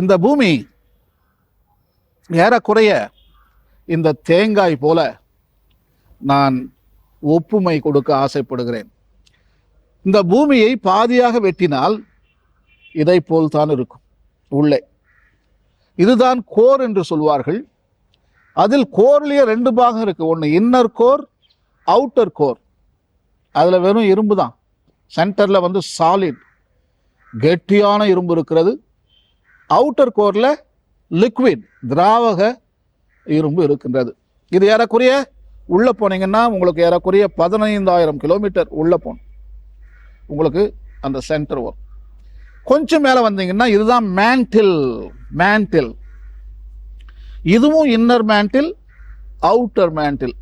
இந்த பூமி ஏறக்குறைய இந்த தேங்காய் போல நான் ஒப்புமை கொடுக்க ஆசைப்படுகிறேன். இந்த பூமியை பாதியாக வெட்டினால் இதை போல்தான் இருக்கும் உள்ளே. இதுதான் கோர் என்று சொல்வார்கள். அதில் கோர்லேயே ரெண்டு பாகம் இருக்குது ஒன்று இன்னர் கோர் அவுட்டர் கோர். அதில் வெறும் இரும்பு தான் சென்டரில் வந்து சாலிட் கெட்டியான இரும்பு இருக்கிறது. அவுட்டர் கோரில் லிக்விட் திராவக இரும்பு இருக்கின்றது. இது ஏறக்குறைய உள்ளே போனீங்கன்னா உங்களுக்கு ஏறக்குறைய பதினைந்தாயிரம் கிலோமீட்டர் உள்ளே போகணும். உங்களுக்கு அந்த சென்டர் வரும். கொஞ்சம் மேலே வந்தீங்கன்னா இதுதான் மேண்டில் மேண்டில் இதுவும் இன்னர் மேண்டில் அவுட்டர் மேண்டில்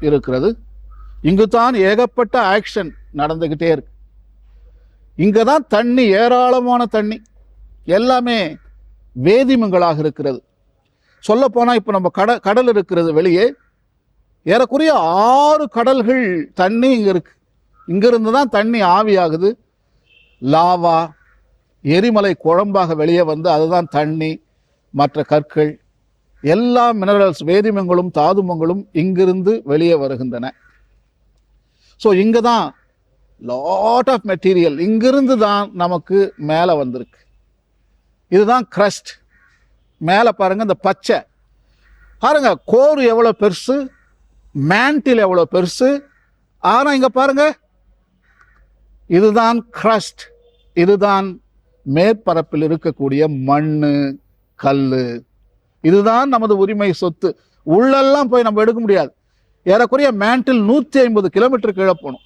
இருக்கிறது. இங்கு தான் ஏகப்பட்ட ஆக்ஷன் நடந்துக்கிட்டே இருக்கு. இங்கே தான் தண்ணி ஏராளமான தண்ணி. எல்லாமே வேதிமங்களாக இருக்கிறது. சொல்லப்போனால் இப்போ நம்ம கட கடல் இருக்கிறது வெளியே ஏறக்குறைய ஆறு கடல்கள் தண்ணி இங்கே இருக்கு. இங்கிருந்து தான் தண்ணி ஆவியாகுது. லாவா எரிமலை குழம்பாக வெளியே வந்து அதுதான் தண்ணி மற்ற கற்கள் எல்லா மினரல்ஸ் வேதிமங்களும் தாதுமங்களும் இங்கிருந்து வெளியே வருகின்றன. ஸோ இங்கே தான் லாட் ஆஃப் மெட்டீரியல் இங்கிருந்து தான் நமக்கு மேலே வந்திருக்கு. இதுதான் crust. மேலே பாருங்கள் இந்த பச்சை. பாருங்கள் கோர் எவ்வளோ பெருசு மேண்டில் எவ்வளோ பெருசு. ஆனால் இங்கே பாருங்க இதுதான் க்ரஸ்ட் இதுதான் மேற்பரப்பில் இருக்கக்கூடிய மண் கல் இதுதான் நமது உரிமை சொத்து. உள்ளெல்லாம் போய் நம்ம எடுக்க முடியாது. ஏறக்குறைய மேண்டில் நூற்றி ஐம்பது கிலோமீட்டர் கீழே போகணும்.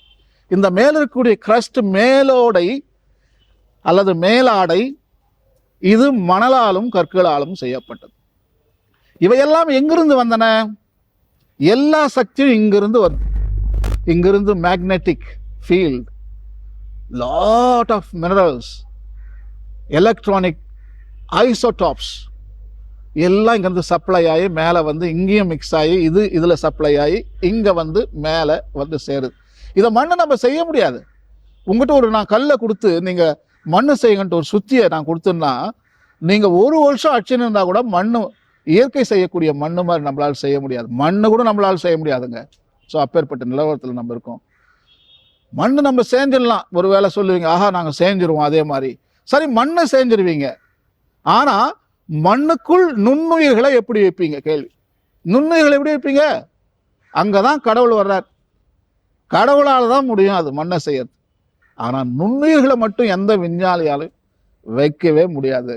இந்த மேல இருக்கக்கூடிய க்ரஸ்ட் மேலோடை அல்லது மேலாடை இது மணலாலும் கற்களாலும் செய்யப்பட்டது. இவையெல்லாம் எங்கிருந்து வந்தன? எல்லா சக்தியும் இங்கிருந்து வந்து இங்கிருந்து magnetic field lot of minerals electronic isotopes எல்லாம் இங்கேருந்து சப்ளை ஆகி மேலே வந்து இங்கேயும் மிக்ஸ் ஆகி இது இதில் சப்ளை ஆகி இங்கே வந்து மேலே வந்து சேருது. இதை மண்ணை நம்ம செய்ய முடியாது. உங்ககிட்ட ஒரு நான் கல்லை கொடுத்து நீங்கள் மண்ணு செய்யுங்கன்ட்டு ஒரு சுத்தியை நான் கொடுத்தேன்னா நீங்கள் ஒரு வருஷம் அடிச்சுன்னு இருந்தால் கூட மண்ணு இயற்கை செய்யக்கூடிய மண்ணு மாதிரி நம்மளால் செய்ய முடியாது. மண்ணு கூட நம்மளால் செய்ய முடியாதுங்க. ஸோ அப்பேற்பட்ட நிலவரத்தில் நம்ம இருக்கோம். மண்ணு நம்ம செஞ்சிடலாம். ஒரு வேளை சொல்லுவீங்க ஆஹா நாங்கள் செஞ்சிருவோம். அதே மாதிரி. சரி மண்ணை செஞ்சிருவீங்க. ஆனால் மண்ணுக்குள் நுண்ணுயிர்களை எப்படி வைப்பீங்க? கேள்வி. நுண்ணுயிர்களை எப்படி வைப்பீங்க? அங்கே தான் கடவுள் வர்றார். கடவுளால் தான் முடியும் அது மண்ணை செய்யறது. ஆனால் நுண்ணுயிர்களை மட்டும் எந்த விஞ்ஞானியாலும் வைக்கவே முடியாது.